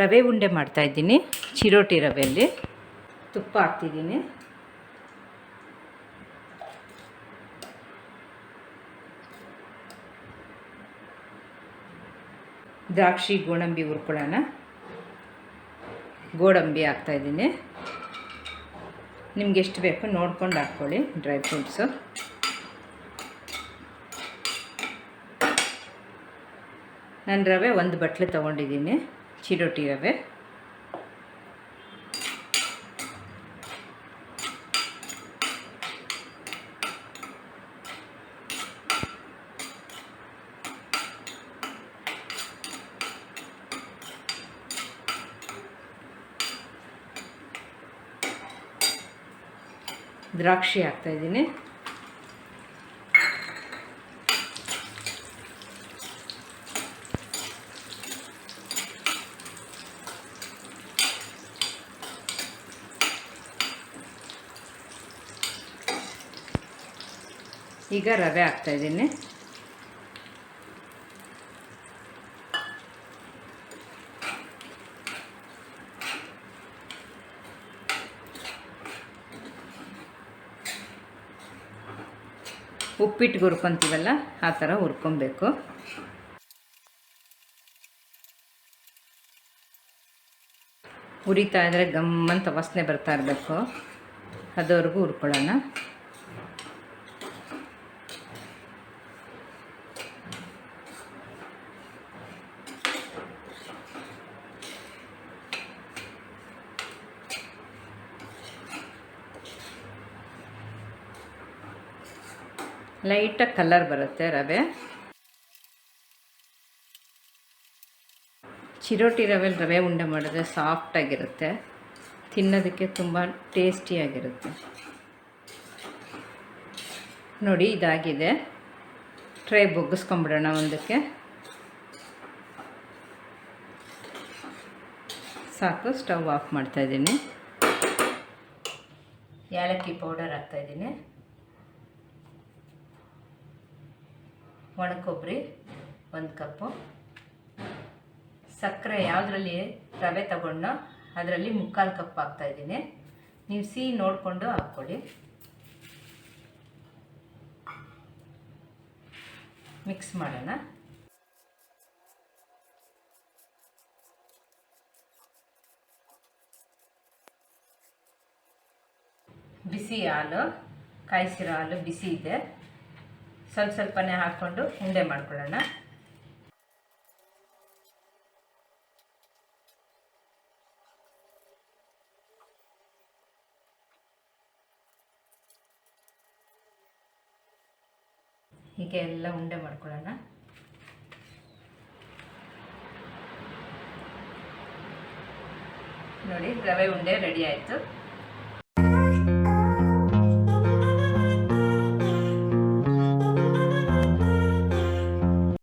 ರವೆ ಉಂಡೆ ಮಾಡ್ತಾಯಿದ್ದೀನಿ ಚಿರೋಟಿ ರವೆಯಲ್ಲಿ. ತುಪ್ಪ ಹಾಕ್ತಿದ್ದೀನಿ. ದ್ರಾಕ್ಷಿ, ಗೋಡಂಬಿ ಹುರ್ಕೊಳ್ಳೋಣ. ಗೋಡಂಬಿ ಹಾಕ್ತಾಯಿದ್ದೀನಿ ನಿಮ್ಗೆ ಎಷ್ಟು ಬೇಕು ನೋಡ್ಕೊಂಡು ಹಾಕ್ಕೊಳ್ಳಿ ಡ್ರೈ ಫ್ರೂಟ್ಸು. ನಾನು ರವೆ ಒಂದು ಬಟ್ಲು ತೊಗೊಂಡಿದ್ದೀನಿ. ಚಿರೋಟಿ ರವೆ ದ್ರಾಕ್ಷಿ ಹಾಕ್ತಾಯಿದ್ದೀನಿ ಈಗ ರವೆ ಹಾಕ್ತಾಯಿದ್ದೀನಿ ಉಪ್ಪಿಟ್ಟು ಹುರ್ಕೊತೀವಲ್ಲ, ಆ ಥರ ಹುರ್ಕೊಬೇಕು. ಉರಿತಾ ಇದ್ದರೆ ಗಮ್ಮಂತ ವಾಸನೆ ಬರ್ತಾ ಇರಬೇಕು. ಅದವರೆಗೂ ಹುರ್ಕೊಳ್ಳೋಣ. ಲೈಟಾಗಿ ಕಲರ್ ಬರುತ್ತೆ ರವೆ. ಚಿರೋಟಿ ರವೆಲಿ ರವೆ ಉಂಡೆ ಮಾಡಿದ್ರೆ ಸಾಫ್ಟಾಗಿರುತ್ತೆ ತಿನ್ನೋದಕ್ಕೆ ತುಂಬ ಟೇಸ್ಟಿಯಾಗಿರುತ್ತೆ ನೋಡಿ, ಇದಾಗಿದೆ. ಟ್ರೈ ಬೊಗ್ಗಿಸ್ಕೊಂಬಿಡೋಣ ಒಂದಕ್ಕೆ. ಸಾಕು, ಸ್ಟವ್ ಆಫ್ ಮಾಡ್ತಾಯಿದ್ದೀನಿ ಏಲಕ್ಕಿ ಪೌಡರ್ ಹಾಕ್ತಾಯಿದ್ದೀನಿ ಒಣ ಕೊಬ್ಬರಿ ಒಂದು ಕಪ್ಪು. ಸಕ್ಕರೆ ಯಾವುದ್ರಲ್ಲಿ ರವೆ ತಗೊಂಡೋ ಅದರಲ್ಲಿ ಮುಕ್ಕಾಲು ಕಪ್ ಹಾಕ್ತಾಯಿದ್ದೀನಿ ನೀವು ಸಿಹಿ ನೋಡಿಕೊಂಡು ಹಾಕ್ಕೊಳ್ಳಿ ಮಿಕ್ಸ್ ಮಾಡೋಣ. ಬಿಸಿ ಹಾಲು, ಕಾಯಿಸಿರೋ ಹಾಲು ಬಿಸಿ ಇದೆ. ಸ್ವಲ್ಪ ಸ್ವಲ್ಪನೇ ಹಾಕ್ಕೊಂಡು ಉಂಡೆ ಮಾಡ್ಕೊಳ್ಳೋಣ. ಹೀಗೆ ಎಲ್ಲ ಉಂಡೆ ಮಾಡ್ಕೊಳ್ಳೋಣ. ನೋಡಿ ರವೆ ಉಂಡೆ ರೆಡಿ ಆಯಿತು.